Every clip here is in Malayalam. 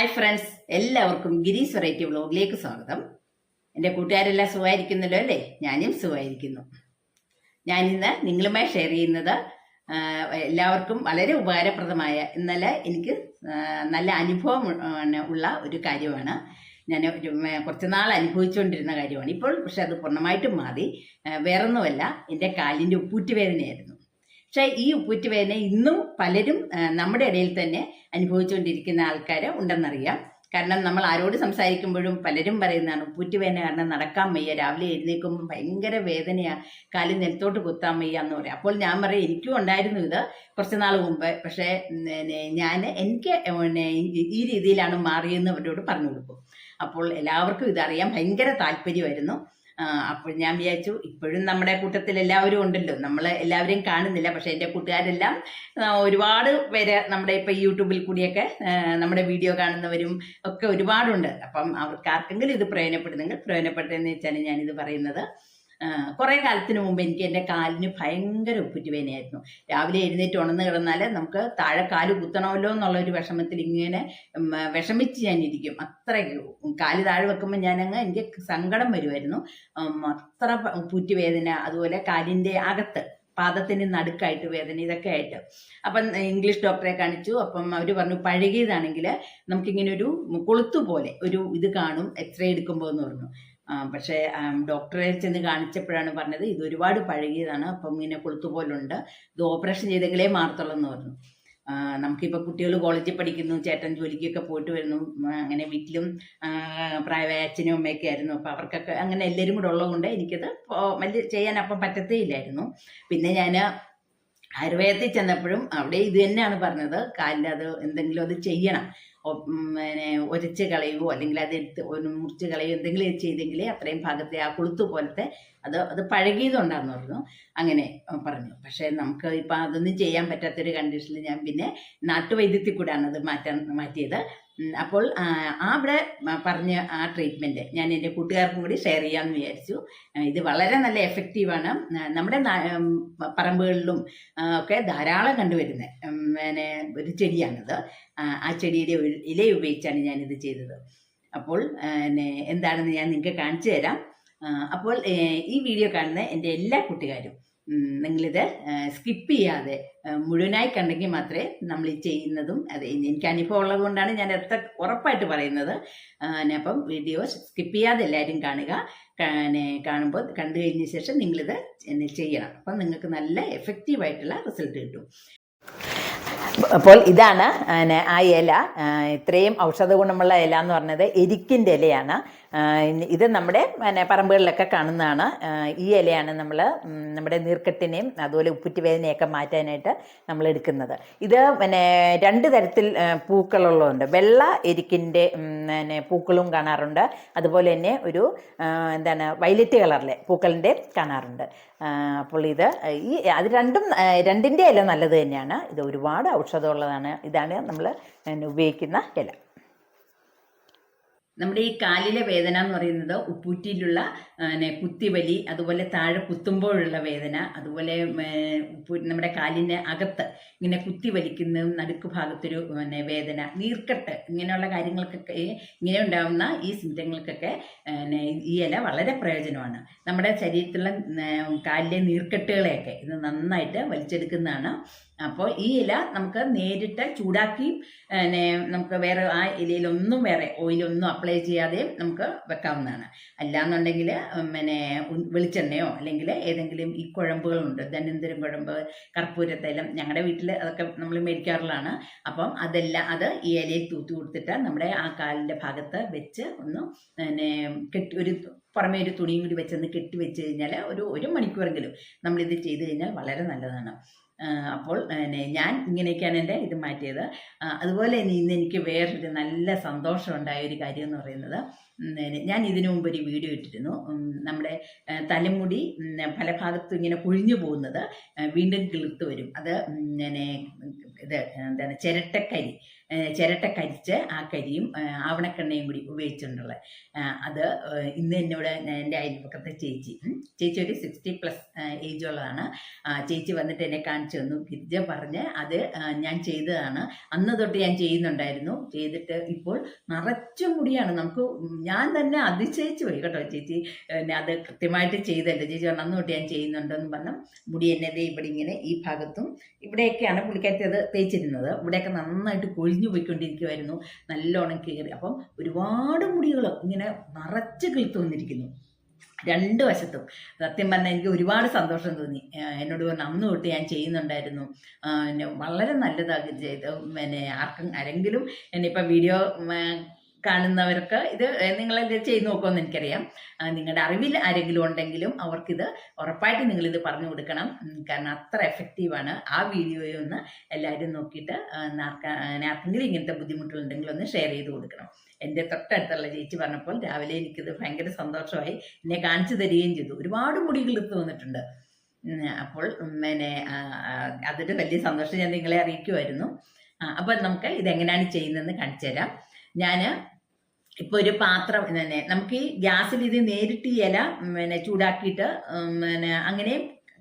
ഹായ് ഫ്രണ്ട്സ് എല്ലാവർക്കും ഗിരീസ് വെറൈറ്റി വ്ലോഗിലേക്ക് സ്വാഗതം. എന്റെ കൂട്ടുകാരെല്ലാം സുഖമായിരിക്കുന്നല്ലോ അല്ലേ? ഞാനും സുഖമായിരിക്കുന്നു. ഞാനിന്ന് നിങ്ങളുമായി ഷെയർ ചെയ്യുന്നത് എല്ലാവർക്കും വളരെ ഉപകാരപ്രദമായ ഇന്നലെ എനിക്ക് നല്ല അനുഭവം ഉള്ള ഒരു കാര്യമാണ്. ഞാൻ കുറച്ച് നാൾ അനുഭവിച്ചുകൊണ്ടിരുന്ന കാര്യമാണ്. ഇപ്പോൾ പക്ഷെ അത് പൂർണമായിട്ടും മാറി. വേറൊന്നുമല്ല. എന്റെ കാലിന്റെ ഉപ്പൂറ്റ് വേദനയായിരുന്നു പക്ഷേ ഈ ഉപ്പുറ്റുവേദന ഇന്നും പലരും നമ്മുടെ ഇടയിൽ തന്നെ അനുഭവിച്ചുകൊണ്ടിരിക്കുന്ന ആൾക്കാർ ഉണ്ടെന്നറിയാം. കാരണം നമ്മൾ ആരോട് സംസാരിക്കുമ്പോഴും പലരും പറയുന്നതാണ് ഉപ്പുറ്റുവേദന കാരണം നടക്കാൻ വയ്യ രാവിലെ എഴുന്നേൽക്കുമ്പോൾ ഭയങ്കര വേദനയാണ് കാലിൽ നിലത്തോട്ട് കുത്താൻ വയ്യ എന്ന് പറയും. അപ്പോൾ ഞാൻ പറയും എനിക്കും ഉണ്ടായിരുന്നു ഇത് കുറച്ച് നാൾ മുമ്പ് പക്ഷേ ഞാൻ എനിക്ക് ഈ- രീതിയിലാണ് മാറിയെന്ന് അവരോട് പറഞ്ഞു കൊടുക്കും. അപ്പോൾ എല്ലാവർക്കും ഇതറിയാൻ ഭയങ്കര താല്പര്യമായിരുന്നു. അപ്പോൾ ഞാൻ വിചാരിച്ചു ഇപ്പോഴും നമ്മുടെ കൂട്ടത്തിൽ എല്ലാവരും ഉണ്ടല്ലോ. നമ്മൾ എല്ലാവരെയും കാണുന്നില്ല പക്ഷേ എന്റെ കൂട്ടുകാരെല്ലാം ഒരുപാട് പേര് നമ്മുടെ ഇപ്പം യൂട്യൂബിൽ കൂടിയൊക്കെ നമ്മുടെ വീഡിയോ കാണുന്നവരും ഒക്കെ ഒരുപാടുണ്ട്. അപ്പം അവർക്ക് ആർക്കെങ്കിലും ഇത് പ്രയോജനപ്പെടുന്നെങ്കിൽ പ്രയോജനപ്പെട്ടതെന്ന് വെച്ചാണ് ഞാനിത് പറയുന്നത്. കുറേ കാലത്തിന് മുമ്പ് എനിക്ക് എന്റെ കാലിന് ഭയങ്കര ഉപ്പുറ്റുവേനയായിരുന്നു രാവിലെ എഴുന്നേറ്റ് ഉണർന്ന് കിടന്നാൽ നമുക്ക് താഴെ കാൽ കുത്തണമല്ലോ എന്നുള്ള ഒരു വിഷമത്തിൽ ഇങ്ങനെ വിഷമിച്ച് ഞാനിരിക്കും. അത്ര കാൽ താഴെ വെക്കുമ്പോൾ ഞാനങ്ങ് എനിക്ക് സങ്കടം വരുമായിരുന്നു അത്ര പുറ്റുവേദന അതുപോലെ കാലിന്റെ അകത്ത് പാദത്തിന് നടുക്കായിട്ട് വേദന ഇതൊക്കെ ആയിട്ട്. അപ്പം ഇംഗ്ലീഷ് ഡോക്ടറെ കാണിച്ചു. അപ്പം അവർ പറഞ്ഞു പഴകിയതാണെങ്കിൽ നമുക്കിങ്ങനെ ഒരു കൊളുത്തു പോലെ ഒരു ഇത് കാണും എക്സ്റേ എടുക്കുമ്പോൾ എന്ന് പറഞ്ഞു. പക്ഷേ ഡോക്ടറെ ചെന്ന് കാണിച്ചപ്പോഴാണ് പറഞ്ഞത് ഇത് ഒരുപാട് പഴകിയതാണ് അപ്പം ഇങ്ങനെ കൊളുത്തു പോലുണ്ട് ഇത് ഓപ്പറേഷൻ ചെയ്തെങ്കിലേ മാറത്തുള്ളൂ എന്ന് പറഞ്ഞു നമുക്കിപ്പോൾ കുട്ടികൾ കോളേജിൽ പഠിക്കുന്നു ചേട്ടൻ ജോലിക്കൊക്കെ പോയിട്ട് വരുന്നു അങ്ങനെ വീട്ടിലും പ്രായമായ അച്ഛനും അമ്മയൊക്കെ ആയിരുന്നു. അപ്പോൾ അവർക്കൊക്കെ അങ്ങനെ എല്ലാവരും കൂടെ ഉള്ളതുകൊണ്ട് എനിക്കത് വലിയ ചെയ്യാൻ അപ്പം പറ്റത്തേ ഇല്ലായിരുന്നു പിന്നെ ഞാൻ ആയുർവേദത്തിൽ ചെന്നപ്പോഴും അവിടെ ഇത് തന്നെയാണ് പറഞ്ഞത് കാലിൽ അത് എന്തെങ്കിലും അത് ചെയ്യണം. പിന്നെ ഒരച്ച് കളയുകയോ അല്ലെങ്കിൽ അത് എടുത്ത് ഒന്ന് മുറിച്ച് കളയുകയോ എന്തെങ്കിലും ചെയ്തെങ്കിലേ അത്രയും ഭാഗത്തെ ആ കൊളുത്തു പോലത്തെ അത് അത് പഴകിയതുണ്ടാന്ന് പറഞ്ഞു. അങ്ങനെ പറഞ്ഞു. പക്ഷേ നമുക്ക് ഇപ്പം അതൊന്നും ചെയ്യാൻ പറ്റാത്തൊരു കണ്ടീഷനിൽ ഞാൻ പിന്നെ നാട്ടുവൈദ്യത്തിൽ കൂടെയാണ് അത് മാറ്റാൻ മാറ്റിയത്. അപ്പോൾ ആ, അവിടെ പറഞ്ഞ ആ ട്രീറ്റ്മെന്റ് ഞാൻ എന്റെ കൂട്ടുകാർക്കും കൂടി ഷെയർ ചെയ്യാമെന്ന് വിചാരിച്ചു. ഇത് വളരെ നല്ല എഫക്റ്റീവാണ് നമ്മുടെ പറമ്പുകളിലും ഒക്കെ ധാരാളം കണ്ടുവരുന്നത് പിന്നെ ഒരു ചെടിയാണിത്. ആ, ചെടിയുടെ ഇല ഉപയോഗിച്ചാണ് ഞാനിത് ചെയ്തത്. അപ്പോൾ പിന്നെ എന്താണെന്ന് ഞാൻ നിങ്ങൾക്ക് കാണിച്ചു തരാം. അപ്പോൾ ഈ വീഡിയോ കാണുന്ന എന്റെ എല്ലാ കൂട്ടുകാരും നിങ്ങളിത് സ്കിപ്പ് ചെയ്യാതെ മുഴുവനായി കണ്ടെങ്കിൽ മാത്രമേ നമ്മൾ ഈ ചെയ്യുന്നതും അത് എനിക്ക് അനുഭവം ഉള്ളത് കൊണ്ടാണ് ഞാൻ എത്ര ഉറപ്പായിട്ട് പറയുന്നത്. അപ്പം വീഡിയോ സ്കിപ്പ് ചെയ്യാതെ എല്ലാവരും കാണുക. കാണുമ്പോൾ കണ്ടു കഴിഞ്ഞ ശേഷം നിങ്ങളിത് ചെയ്യണം. അപ്പം നിങ്ങൾക്ക് നല്ല എഫക്റ്റീവായിട്ടുള്ള റിസൾട്ട് കിട്ടും. അപ്പോൾ ഇതാണ് ആ ഇല. ഇത്രയും ഔഷധ ഗുണമുള്ള ഇല എന്ന് പറഞ്ഞത് എരിക്കിന്റെ ഇലയാണ്. ഇത് നമ്മുടെ പിന്നെ പറമ്പുകളിലൊക്കെ കാണുന്നതാണ്. ഈ ഇലയാണ് നമ്മൾ നമ്മുടെ നീർക്കെട്ടിനെയും അതുപോലെ ഉപ്പുറ്റി വേദനയൊക്കെ മാറ്റാനായിട്ട് നമ്മൾ എടുക്കുന്നത്. ഇത് പിന്നെ രണ്ട് തരത്തിൽ പൂക്കളുള്ളതുണ്ട്. വെള്ള എരിക്കിന്റെ പിന്നെ പൂക്കളും കാണാറുണ്ട്. അതുപോലെ തന്നെ ഒരു എന്താണ് വയലറ്റ് കളറിലെ പൂക്കളിന്റെ കാണാറുണ്ട്. അപ്പോൾ ഇത് ഈ അത് രണ്ടും രണ്ടിന്റെ ഇല നല്ലത് തന്നെയാണ്. ഇത് ഒരുപാട് ഔഷധമുള്ളതാണ്. ഇതാണ് നമ്മൾ ഉപയോഗിക്കുന്ന ഇല. നമ്മുടെ ഈ കാലിലെ വേദന എന്ന് പറയുന്നത് ഉപ്പൂറ്റിയിലുള്ള കുത്തിവലി അതുപോലെ താഴെ കുത്തുമ്പോഴുള്ള വേദന അതുപോലെ നമ്മുടെ കാലിന്റെ അകത്ത് ഇങ്ങനെ കുത്തി വലിക്കുന്ന നടുക്ക് ഭാഗത്തൊരു പിന്നെ വേദന നീർക്കെട്ട് ഇങ്ങനെയുള്ള കാര്യങ്ങൾക്കൊക്കെ ഇങ്ങനെ ഉണ്ടാകുന്ന ഈ സിംറ്റങ്ങൾക്കൊക്കെ ഈ ഇല വളരെ പ്രയോജനമാണ്. നമ്മുടെ ശരീരത്തിലുള്ള കാലിലെ നീർക്കെട്ടുകളെയൊക്കെ ഇത് നന്നായിട്ട് വലിച്ചെടുക്കുന്നതാണ്. അപ്പോൾ ഈ ഇല നമുക്ക് നേരിട്ട് ചൂടാക്കി നമുക്ക് വേറെ ആ ഇലയിലൊന്നും വേറെ ഓയിലൊന്നും അപ്ലൈ ചെയ്യാതെ നമുക്ക് വെക്കാവുന്നതാണ്. അല്ലാന്നുണ്ടെങ്കിൽ പിന്നെ വെളിച്ചെണ്ണയോ അല്ലെങ്കിൽ ഏതെങ്കിലും ഈ കുഴമ്പുകളുണ്ട്. ധന്വന്തരം കുഴമ്പ് കർപ്പൂരത്തൈലം ഞങ്ങളുടെ വീട്ടിൽ അതൊക്കെ നമ്മൾ മേടിക്കാറുള്ളതാണ്. അപ്പം അതെല്ലാം അത് ഈ ഇലയിൽ തൂത്ത് കൊടുത്തിട്ട് നമ്മുടെ ആ കാലിന്റെ ഭാഗത്ത് വെച്ച് ഒന്ന് പിന്നെ കെട്ടി ഒരു പുറമേ ഒരു തുണിയും കൂടി വെച്ചൊന്ന് കെട്ടി വെച്ച് കഴിഞ്ഞാൽ ഒരു ഒരു മണിക്കൂറെങ്കിലും നമ്മളിത് ചെയ്ത് കഴിഞ്ഞാൽ വളരെ നല്ലതാണ്. അപ്പോൾ ഞാൻ ഇങ്ങനെയൊക്കെയാണ് എന്റെ ഇത് മാറ്റിയത്. അതുപോലെ ഇന്ന് എനിക്ക് വേറൊരു നല്ല സന്തോഷമുണ്ടായ ഒരു കാര്യം എന്ന് പറയുന്നത് ഞാൻ ഇതിനു മുമ്പ് ഒരു വീഡിയോ ഇട്ടിരുന്നു. നമ്മുടെ തലമുടി പല ഭാഗത്തും ഇങ്ങനെ കൊഴിഞ്ഞു പോകുന്നത് വീണ്ടും കിളുത്ത് വരും. അത് ഇത് എന്താണ് ചിരട്ടക്കരി ചിരട്ട കരിച്ച് ആ കരിയും ആവണക്കെണ്ണയും കൂടി ഉപയോഗിച്ചിട്ടുള്ളത് അത് ഇന്ന് എന്നോട് എന്റെ അയൽപക്കത്തെ ചേച്ചി ചേച്ചി ഒരു സിക്സ്റ്റി പ്ലസ് ഏജ് ഉള്ളതാണ്. ചേച്ചി വന്നിട്ട് എന്നെ കാണിച്ചു തന്നു ഗിരിജ പറഞ്ഞ് അത് ഞാൻ ചെയ്തതാണ്. അന്ന് തൊട്ട് ഞാൻ ചെയ്യുന്നുണ്ടായിരുന്നു. ചെയ്തിട്ട് ഇപ്പോൾ നിറച്ചും കൂടിയാണ് നമുക്ക് ഞാൻ തന്നെ അതിശയിച്ചു പോയി കേട്ടോ ചേച്ചി. അത് കൃത്യമായിട്ട് ചെയ്തല്ലോ. ചേച്ചി പറഞ്ഞു അന്ന് തൊട്ട് ഞാൻ ചെയ്യുന്നുണ്ടെന്ന് പറഞ്ഞു. മുടി എന്നതേ ഇവിടെ ഇങ്ങനെ ഈ ഭാഗത്തും ഇവിടെയൊക്കെയാണ് പുള്ളിക്കാറ്റത് തേച്ചിരുന്നത് ഇവിടെയൊക്കെ നന്നായിട്ട് കൊഴിഞ്ഞു പോയിക്കൊണ്ടിരിക്കുമായിരുന്നു നല്ലോണം കയറി അപ്പം ഒരുപാട് മുടികൾ ഇങ്ങനെ നിറച്ച് കിളുത്ത് വന്നിരിക്കുന്നു. രണ്ട് വശത്തും. സത്യം പറഞ്ഞാൽ എനിക്ക് ഒരുപാട് സന്തോഷം തോന്നി. എന്നോട് പറഞ്ഞു അന്ന് തൊട്ട് ഞാൻ ചെയ്യുന്നുണ്ടായിരുന്നു. പിന്നെ വളരെ നല്ലതാക്കി ചെയ്ത് പിന്നെ ആർക്കും ആരെങ്കിലും എന്നെ ഇപ്പം വീഡിയോ കാണുന്നവർക്ക് ഇത് നിങ്ങളെല്ലാം ചെയ്ത് നോക്കുമെന്ന് എനിക്കറിയാം. നിങ്ങളുടെ അറിവിൽ ആരെങ്കിലും ഉണ്ടെങ്കിലും അവർക്കിത് ഉറപ്പായിട്ട് നിങ്ങൾ ഇത് പറഞ്ഞു കൊടുക്കണം. കാരണം അത്ര എഫക്റ്റീവാണ് ആ വീഡിയോയെ ഒന്ന് എല്ലാവരും നോക്കിയിട്ട് ആർക്കെങ്കിലും ഇങ്ങനത്തെ ബുദ്ധിമുട്ടുകളുണ്ടെങ്കിൽ ഒന്ന് ഷെയർ ചെയ്ത് കൊടുക്കണം. എന്റെ തൊട്ടടുത്തുള്ള ചേച്ചി പറഞ്ഞപ്പോൾ രാവിലെ എനിക്കിത് ഭയങ്കര സന്തോഷമായി എന്നെ കാണിച്ചു തരികയും ചെയ്തു. ഒരുപാട് മുടികൾ എടുത്തു വന്നിട്ടുണ്ട്. അപ്പോൾ പിന്നെ അതൊരു വലിയ സന്തോഷം ഞാൻ നിങ്ങളെ അറിയിക്കുമായിരുന്നു അപ്പോൾ നമുക്ക് ഇതെങ്ങനെയാണ് ചെയ്യുന്നതെന്ന് കാണിച്ചു തരാം. ഞാൻ ഇപ്പോൾ ഒരു പാത്രം തന്നെ നമുക്ക് ഈ ഗ്യാസിൽ ഇത് നേരിട്ട് ഇല പിന്നെ ചൂടാക്കിയിട്ട് പിന്നെ അങ്ങനെ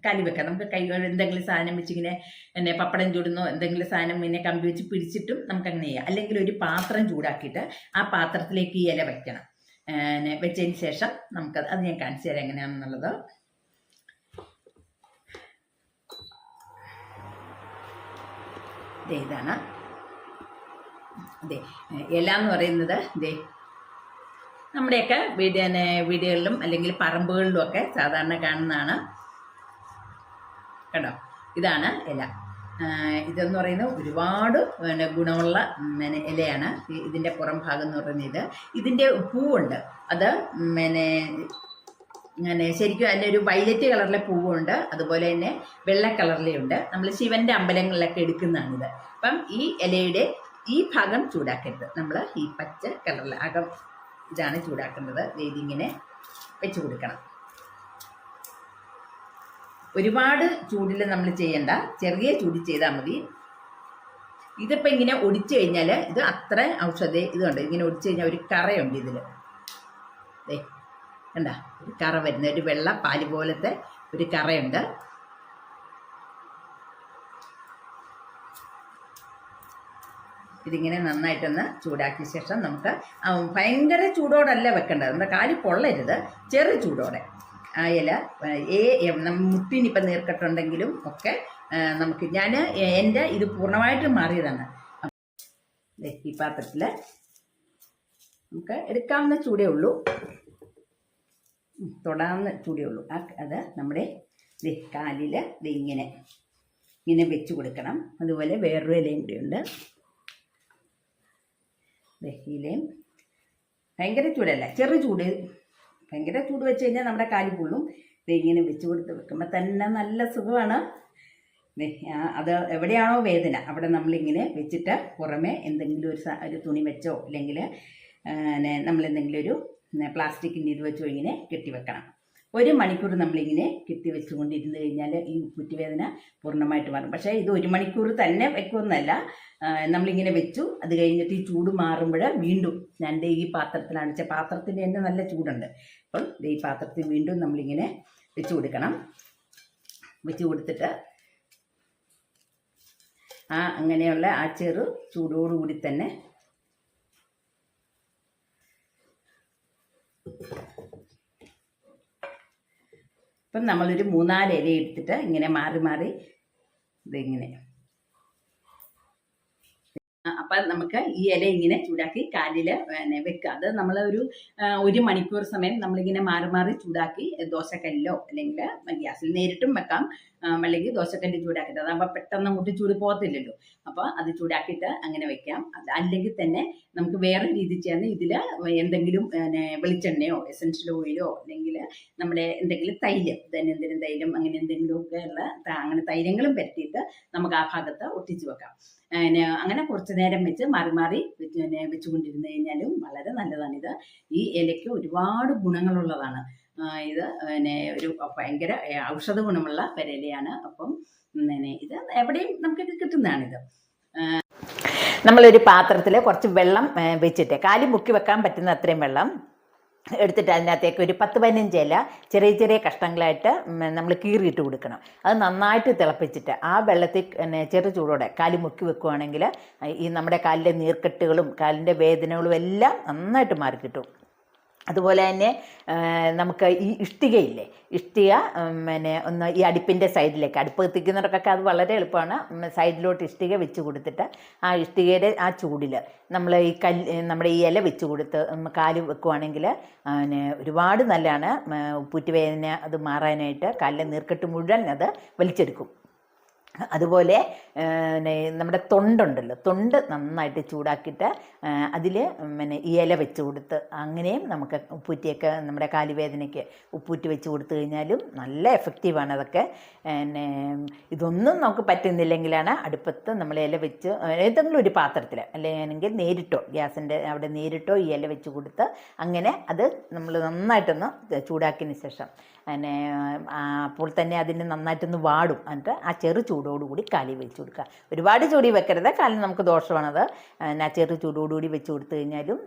കലി വെക്കാം. നമുക്ക് കൈ എന്തെങ്കിലും സാധനം വെച്ച് ഇങ്ങനെ പിന്നെ പപ്പടം ചൂടുന്നോ എന്തെങ്കിലും സാധനം ഇങ്ങനെ കമ്പി വെച്ച് പിടിച്ചിട്ടും നമുക്ക് അങ്ങനെ ചെയ്യാം. അല്ലെങ്കിൽ ഒരു പാത്രം ചൂടാക്കിയിട്ട് ആ പാത്രത്തിലേക്ക് ഈ ഇല വെക്കണം. പിന്നെ വെച്ചതിന് ശേഷം നമുക്ക് അത് ഞാൻ കാണിച്ചു തരാം എങ്ങനെയാണെന്നുള്ളത്. ഇതാണ്. അതെ ഇല എന്ന് പറയുന്നത് ദേ നമ്മുടെയൊക്കെ വീടിനെ വീടുകളിലും അല്ലെങ്കിൽ പറമ്പുകളിലും ഒക്കെ സാധാരണ കാണുന്നതാണ്. കേട്ടോ? ഇതാണ് ഇല. ഇതെന്ന് പറയുന്നത് ഒരുപാട് പിന്നെ ഗുണമുള്ള പിന്നെ ഇലയാണ്. ഇതിന്റെ പുറം ഭാഗം എന്ന് പറയുന്നത് ഇത്. ഇതിന്റെ പൂവുണ്ട്. അത് പിന്നെ അങ്ങനെ ശരിക്കും അതിന്റെ ഒരു വൈലറ്റ് കളറിലെ പൂവുണ്ട്. അതുപോലെ തന്നെ വെള്ള കളറിലുണ്ട്. നമ്മൾ ശിവന്റെ അമ്പലങ്ങളിലൊക്കെ എടുക്കുന്നതാണിത്. അപ്പം ഈ ഇലയുടെ ഈ ഭാഗം ചൂടാക്കരുത്. നമ്മൾ ഈ പച്ച കളറിൽ അകം ഇതാണ് ചൂടാക്കേണ്ടത് ദേ ഇതിങ്ങനെ വെച്ച് കൊടുക്കണം. ഒരുപാട് ചൂടിൽ നമ്മൾ ചെയ്യണ്ട. ചെറിയ ചൂടിൽ ചെയ്താൽ മതി. ഇതിപ്പോൾ ഇങ്ങനെ ഒടിച്ചു കഴിഞ്ഞാൽ ഇത് അത്ര ഔഷധ ഇതുണ്ട് ഇങ്ങനെ ഒടിച്ചു കഴിഞ്ഞാൽ ഒരു കറയുണ്ട് ഇതിൽ ദേ കണ്ട? ഒരു കറ വരുന്ന ഒരു വെള്ള പാൽ പോലത്തെ ഒരു കറയുണ്ട്. ഇതിങ്ങനെ നന്നായിട്ടൊന്ന് ചൂടാക്കിയ ശേഷം നമുക്ക് ഭയങ്കര ചൂടോടല്ല വെക്കേണ്ടത്. നമ്മുടെ കാലി പൊള്ളരുത്. ചെറു ചൂടോടെ. ആ ഇല ഏ മുട്ടിനിപ്പം നീർക്കെട്ടുണ്ടെങ്കിലും ഒക്കെ നമുക്ക് ഞാൻ എന്റെ ഇത് പൂർണമായിട്ടും മാറിയതാണ്. ഈ പാത്രത്തിൽ നമുക്ക് എടുക്കാവുന്ന ചൂടേ ഉള്ളൂ. തൊടാവുന്ന ചൂടേ ഉള്ളൂ. അത് നമ്മുടെ കാലിൽ ഇങ്ങനെ ഇങ്ങനെ വെച്ച് കൊടുക്കണം. അതുപോലെ വേറൊരു ഇലയും ഉണ്ട്. ഇലയും ഭയങ്കര ചൂടല്ല? ചെറു ചൂട്. ഭയങ്കര ചൂട് വെച്ച് കഴിഞ്ഞാൽ നമ്മുടെ കാലി പൊള്ളും. ഇങ്ങനെ വെച്ച് കൊടുത്ത് വെക്കുമ്പോൾ തന്നെ നല്ല സുഖമാണ്. അത് എവിടെയാണോ വേദന. അവിടെ നമ്മളിങ്ങനെ വെച്ചിട്ട് പുറമെ എന്തെങ്കിലും ഒരു ഒരു തുണി വെച്ചോ അല്ലെങ്കിൽ നമ്മൾ എന്തെങ്കിലും ഒരു പ്ലാസ്റ്റിക്കിന്റെ ഇത് വെച്ചോ ഇങ്ങനെ കെട്ടിവെക്കണം ഒരു മണിക്കൂർ നമ്മളിങ്ങനെ കെട്ടി വെച്ചുകൊണ്ടിരുന്ന് കഴിഞ്ഞാൽ ഈ കുറ്റിവേദന പൂർണമായിട്ട് മാറും. പക്ഷേ ഇത് ഒരു മണിക്കൂർ തന്നെ വെക്കുമെന്നല്ല നമ്മളിങ്ങനെ വെച്ചു. അത് കഴിഞ്ഞിട്ട് ഈ ചൂട് മാറുമ്പോൾ വീണ്ടും ഞാൻ ഈ പാത്രത്തിലാണ് വെച്ചാൽ പാത്രത്തിന് തന്നെ നല്ല ചൂടുണ്ട്. അപ്പം ഈ പാത്രത്തിൽ വീണ്ടും നമ്മളിങ്ങനെ വെച്ച് കൊടുക്കണം. വെച്ച് കൊടുത്തിട്ട് ആ അങ്ങനെയുള്ള ആ ചെറു ചൂടോടുകൂടി തന്നെ ഇപ്പം നമ്മളൊരു മൂന്നാൽ ഇല എടുത്തിട്ട് ഇങ്ങനെ മാറി മാറി ഇതിങ്ങനെ. അപ്പം നമുക്ക് ഈ ഇല ഇങ്ങനെ ചൂടാക്കി കാലിൽ പിന്നെ വെക്കുക അത് നമ്മൾ ഒരു ഒരു മണിക്കൂർ സമയം നമ്മളിങ്ങനെ മാറി മാറി ചൂടാക്കി ദോശക്കല്ലിലോ അല്ലെങ്കിൽ ഗ്യാസിൽ നേരിട്ടും വെക്കാം. അല്ലെങ്കിൽ ദോശക്കണ്ടി ചൂടാക്കിയിട്ട് അതാകുമ്പോൾ പെട്ടെന്ന് അങ്ങോട്ട് ചൂട് പോകത്തില്ലല്ലോ. അപ്പോൾ അത് ചൂടാക്കിയിട്ട് അങ്ങനെ വെക്കാം. അല്ലെങ്കിൽ തന്നെ നമുക്ക് വേറെ രീതി ചെയ്യാൻ ഇതിൽ എന്തെങ്കിലും വെളിച്ചെണ്ണയോ എസൻഷ്യൽ ഓയിലോ അല്ലെങ്കിൽ നമ്മുടെ എന്തെങ്കിലും തൈലം ദൈനംദിന തൈലം അങ്ങനെ എന്തെങ്കിലും ഒക്കെ ഉള്ള അങ്ങനെ തൈലങ്ങളും പരത്തിയിട്ട് നമുക്ക് ആ ഭാഗത്ത് ഒട്ടിച്ചു വെക്കാം. പിന്നെ അങ്ങനെ കുറച്ചു നേരം വെച്ച് മാറി മാറി വെച്ചുകൊണ്ടിരുന്ന് കഴിഞ്ഞാലും വളരെ നല്ലതാണിത്. ഈ ഇലയ്ക്ക് ഒരുപാട് ഗുണങ്ങളുള്ളതാണ്. ഇത് പിന്നെ ഒരു ഭയങ്കര ഔഷധ ഗുണമുള്ള പെരലിയാണ്. അപ്പം പിന്നെ ഇത് എവിടെയും നമുക്കിത് കിട്ടുന്നതാണിത്. നമ്മളൊരു പാത്രത്തിൽ കുറച്ച് വെള്ളം വെച്ചിട്ട് കാലി മുക്കി വെക്കാൻ പറ്റുന്ന അത്രയും വെള്ളം എടുത്തിട്ട് അതിനകത്തേക്ക് ഒരു പത്ത് പതിനഞ്ച് ഇല ചെറിയ ചെറിയ കഷ്ണങ്ങളായിട്ട് നമ്മൾ കീറിയിട്ട് കൊടുക്കണം. അത് നന്നായിട്ട് തിളപ്പിച്ചിട്ട് ആ വെള്ളത്തിൽ ചെറു ചൂടോടെ കാൽ മുക്കി വെക്കുവാണെങ്കിൽ ഈ നമ്മുടെ കാലിലെ നീർക്കെട്ടുകളും കാലിന്റെ വേദനകളും എല്ലാം നന്നായിട്ട് മാറിക്കിട്ടും. അതുപോലെ തന്നെ നമുക്ക് ഈ ഇഷ്ടികയില്ലേ? ഇഷ്ടിക പിന്നെ ഒന്ന് ഈ അടുപ്പിന്റെ സൈഡിലേക്ക് അടുപ്പ് കത്തിക്കുന്നവർക്കൊക്കെ അത് വളരെ എളുപ്പമാണ്. സൈഡിലോട്ട് ഇഷ്ടിക വെച്ച് കൊടുത്തിട്ട് ആ ഇഷ്ടികയുടെ ആ ചൂടിൽ നമ്മൾ ഈ കല്ല് നമ്മുടെ ഈ ഇല വെച്ച് കൊടുത്ത് കാൽ വെക്കുവാണെങ്കിൽ പിന്നെ ഒരുപാട് നല്ലതാണ്. പുറ്റുവേദന അത് മാറാനായിട്ട് കാലിലെ നീർക്കെട്ട് മുഴുവൻ അത് വലിച്ചെടുക്കും. അതുപോലെ പിന്നെ നമ്മുടെ തൊണ്ടുണ്ടല്ലോ തൊണ്ട് നന്നായിട്ട് ചൂടാക്കിയിട്ട് അതിൽ പിന്നെ ഇല വെച്ച് കൊടുത്ത് അങ്ങനെയും നമുക്ക് ഉപ്പൂറ്റിയൊക്കെ നമ്മുടെ കാലുവേദനയ്ക്ക് ഉപ്പൂറ്റി വെച്ച് കൊടുത്തു കഴിഞ്ഞാലും നല്ല എഫക്റ്റീവാണ് അതൊക്കെ. പിന്നെ ഇതൊന്നും നമുക്ക് പറ്റുന്നില്ലെങ്കിലാണ് അടുപ്പത്ത് നമ്മൾ ഇല വെച്ച് ഏതെങ്കിലും ഒരു പാത്രത്തിൽ അല്ലെങ്കിൽ നേരിട്ടോ ഗ്യാസിന്റെ അവിടെ നേരിട്ടോ ഈ ഇല വെച്ച് കൊടുത്ത് അങ്ങനെ അത് നമ്മൾ നന്നായിട്ടൊന്ന് ചൂടാക്കിയതിന് ശേഷം പിന്നെ അപ്പോൾ തന്നെ അതിന് നന്നായിട്ടൊന്ന് വാടും. എന്നിട്ട് ആ ചെറു ചൂടോടുകൂടി കാലി വെച്ച് കൊടുക്കുക. ഒരുപാട് ചൂടി വെക്കരുത്. കാലിൽ നമുക്ക് ദോഷമാണത്. എന്നാ ചെറു ചൂടോടുകൂടി വെച്ച് കൊടുത്തു കഴിഞ്ഞാലും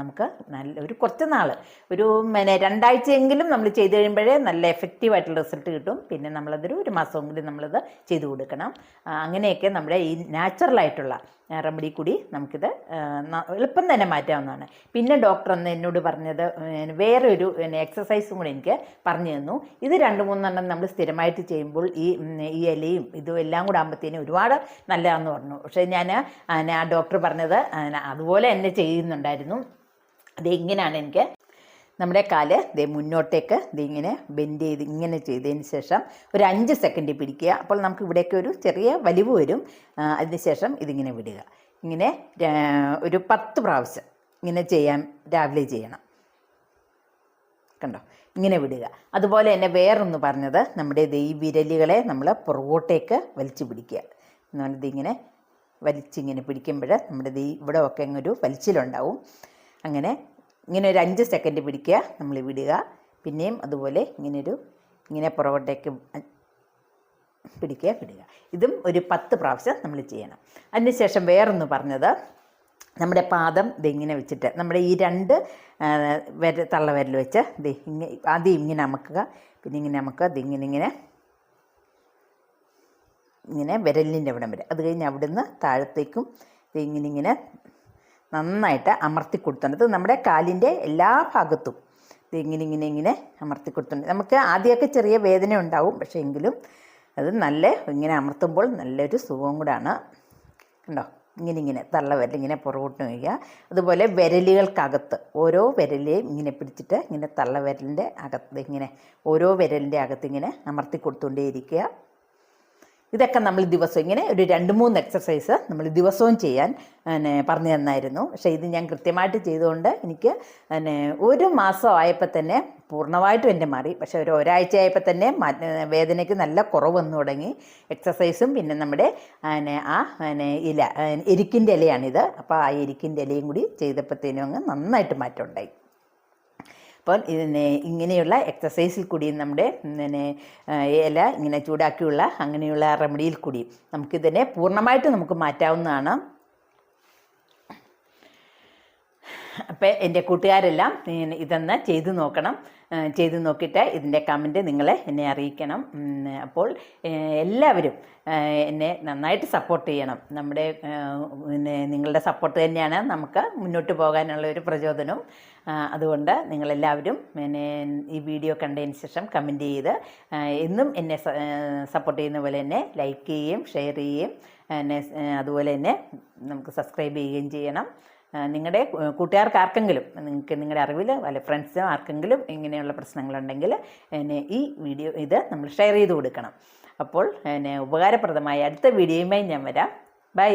നമുക്ക് നല്ല ഒരു കുറച്ച് നാൾ ഒരു പിന്നെ രണ്ടാഴ്ചയെങ്കിലും നമ്മൾ ചെയ്ത് കഴിയുമ്പോഴേ നല്ല എഫക്റ്റീവായിട്ടുള്ള റിസൾട്ട് കിട്ടും. പിന്നെ നമ്മളതൊരു ഒരു മാസമെങ്കിലും നമ്മളത് ചെയ്ത് കൊടുക്കണം. അങ്ങനെയൊക്കെ നമ്മുടെ ഈ നാച്ചുറലായിട്ടുള്ള റെമഡി കൂടി നമുക്കിത് എളുപ്പം തന്നെ മാറ്റാവുന്നതാണ്. പിന്നെ ഡോക്ടർ അന്ന് എന്നോട് പറഞ്ഞത് വേറെ വേറൊരു എക്സസൈസും കൂടി എനിക്ക് പറഞ്ഞു തന്നു. ഇത് രണ്ട് മൂന്നെണ്ണം നമ്മൾ സ്ഥിരമായിട്ട് ചെയ്യുമ്പോൾ ഈ ഈ ഇലയും ഇതും എല്ലാം കൂടെ ആകുമ്പോഴത്തേനും ഒരുപാട് നല്ലതാണെന്ന് പറഞ്ഞു. പക്ഷേ ഞാൻ ആ ഡോക്ടർ പറഞ്ഞത് അതുപോലെ തന്നെ ചെയ്യുന്നുണ്ടായിരുന്നു. അതെങ്ങനെയാണ് എനിക്ക് നമ്മുടെ കാൽ ദേ മുന്നോട്ടേക്ക് ദേ ഇങ്ങനെ ബെൻഡ് ചെയ്ത് ഇങ്ങനെ ചെയ്തതിന് ശേഷം ഒരു അഞ്ച് സെക്കൻഡ് പിടിക്കുക. അപ്പോൾ നമുക്ക് ഇവിടേക്ക് ഒരു ചെറിയ വലിവ് വരും. അതിനുശേഷം ഇതിങ്ങനെ വിടുക. ഇങ്ങനെ ഒരു പത്ത് പ്രാവശ്യം ഇങ്ങനെ ചെയ്യാൻ രാവിലെ ചെയ്യണം. കണ്ടോ? ഇങ്ങനെ വിടുക. അതുപോലെ തന്നെ വേറൊന്ന് പറഞ്ഞത് നമ്മുടെ ഈ വിരലുകളെ നമ്മൾ പുറകോട്ടേക്ക് വലിച്ചു പിടിക്കുക. എന്നുള്ളത് ഇങ്ങനെ വലിച്ചിങ്ങനെ പിടിക്കുമ്പോൾ നമ്മുടെ ദേ ഇവിടെ ഒക്കെ ഒരു വലിച്ചിലുണ്ടാവും. അങ്ങനെ ഇങ്ങനെ ഒരു അഞ്ച് സെക്കൻഡ് പിടിക്കുക നമ്മൾ വിടുക. പിന്നെയും അതുപോലെ ഇങ്ങനൊരു ഇങ്ങനെ പുറകോട്ടേക്ക് പിടിക്കുക പിടിക്കുക ഇതും ഒരു പത്ത് പ്രാവശ്യം നമ്മൾ ചെയ്യണം. അതിനുശേഷം വേറൊന്ന് പറഞ്ഞത് നമ്മുടെ പാദം ദേ ഇങ്ങനെ വെച്ചിട്ട് നമ്മുടെ ഈ രണ്ട് വിര തള്ളവിരൽ വെച്ച് ഇത് ഇങ്ങനെ ആദ്യം ഇങ്ങനെ അമക്കുക പിന്നെ ഇങ്ങനെ അമക്കുക ദേ ഇങ്ങനെ ഇങ്ങനെ വിരലിന്റെ അവിടം വരെ. അത് കഴിഞ്ഞ് അവിടുന്ന് താഴത്തേക്കും ഇങ്ങനെ ഇങ്ങനെ നന്നായിട്ട് അമർത്തി കൊടുത്തിട്ടുണ്ട്. നമ്മുടെ കാലിന്റെ എല്ലാ ഭാഗത്തും. ഇത് ഇങ്ങനെ ഇങ്ങനെ ഇങ്ങനെ അമർത്തി കൊടുത്തിട്ടുണ്ട്. നമുക്ക് ആദ്യമൊക്കെ ചെറിയ വേദന ഉണ്ടാവും. പക്ഷേ എങ്കിലും അത് നല്ല ഇങ്ങനെ അമർത്തുമ്പോൾ നല്ലൊരു സുഖവും കൂടാണ്. കണ്ടോ? ഇങ്ങനെ ഇങ്ങനെ തള്ള വിരൽ ഇങ്ങനെ പുറകോട്ട് വയ്ക്കുക അതുപോലെ വിരലുകൾക്കകത്ത് ഓരോ വിരലേയും ഇങ്ങനെ പിടിച്ചിട്ട് ഇങ്ങനെ തള്ള വിരലിന്റെ അകത്ത് ഇങ്ങനെ ഓരോ വിരലിന്റെ അകത്ത് ഇങ്ങനെ അമർത്തി കൊടുത്തുകൊണ്ടേയിരിക്കുക. ഇതൊക്കെ നമ്മൾ ദിവസവും ഇങ്ങനെ ഒരു രണ്ട് മൂന്ന് എക്സസൈസ് നമ്മൾ ദിവസവും ചെയ്യാൻ പിന്നെ പറഞ്ഞു തന്നായിരുന്നു. പക്ഷേ ഇത് ഞാൻ കൃത്യമായിട്ട് ചെയ്തുകൊണ്ട് എനിക്ക് പിന്നെ ഒരു മാസം ആയപ്പോൾ തന്നെ പൂർണമായിട്ടും എന്റെ മാറി. പക്ഷേ ഒരു ഒരാഴ്ച ആയപ്പോൾ തന്നെ വേദനയ്ക്ക് നല്ല കുറവ് വന്നു തുടങ്ങി. എക്സസൈസും പിന്നെ നമ്മുടെ പിന്നെ ആ പിന്നെ ഇല എരിക്കിന്റെ ഇലയാണിത്. അപ്പോൾ ആ എരിക്കിന്റെ ഇലയും കൂടി ചെയ്തപ്പോഴത്തേനും അങ്ങ് നന്നായിട്ട് മാറ്റം ഉണ്ടായി. അപ്പോൾ ഇതിനെ ഇങ്ങനെയുള്ള എക്സസൈസിൽ കൂടിയും നമ്മുടെ പിന്നെ ഇല ഇങ്ങനെ ചൂടാക്കിയുള്ള അങ്ങനെയുള്ള റെമഡിയിൽ കൂടി നമുക്കിതിനെ പൂർണമായിട്ട് നമുക്ക് മാറ്റാവുന്നതാണ്. അപ്പോൾ എന്റെ കൂട്ടുകാരെല്ലാം ഇതെന്ന് ചെയ്തു നോക്കണം. ചെയ്തു നോക്കിയിട്ട് ഇതിന്റെ കമന്റ് നിങ്ങളെ എന്നെ അറിയിക്കണം. അപ്പോൾ എല്ലാവരും എന്നെ നന്നായിട്ട് സപ്പോർട്ട് ചെയ്യണം. നമ്മുടെ പിന്നെ നിങ്ങളുടെ സപ്പോർട്ട് തന്നെയാണ് നമുക്ക് മുന്നോട്ട് പോകാനുള്ള ഒരു പ്രചോദനവും. ആ, അതുകൊണ്ട് നിങ്ങളെല്ലാവരും എന്നെ ഈ വീഡിയോ കണ്ടതിന് ശേഷം കമന്റ് ചെയ്ത് എന്നും എന്നെ സപ്പോർട്ട് ചെയ്യുന്ന പോലെ തന്നെ ലൈക്ക് ചെയ്യുകയും ഷെയർ ചെയ്യുകയും എന്നെ അതുപോലെ തന്നെ നമുക്ക് സബ്സ്ക്രൈബ് ചെയ്യുകയും ചെയ്യണം. നിങ്ങളുടെ കൂട്ടുകാർക്ക് ആർക്കെങ്കിലും നിങ്ങൾക്ക് നിങ്ങളുടെ അറിവിൽ വല്ല ഫ്രണ്ട്സിനോ ആർക്കെങ്കിലും ഇങ്ങനെയുള്ള പ്രശ്നങ്ങളുണ്ടെങ്കിൽ എന്നെ ഈ വീഡിയോ ഇത് നമ്മൾ ഷെയർ ചെയ്ത് കൊടുക്കണം. അപ്പോൾ എന്നെ ഉപകാരപ്രദമായ അടുത്ത വീഡിയോയുമായി ഞാൻ വരാം. ബൈ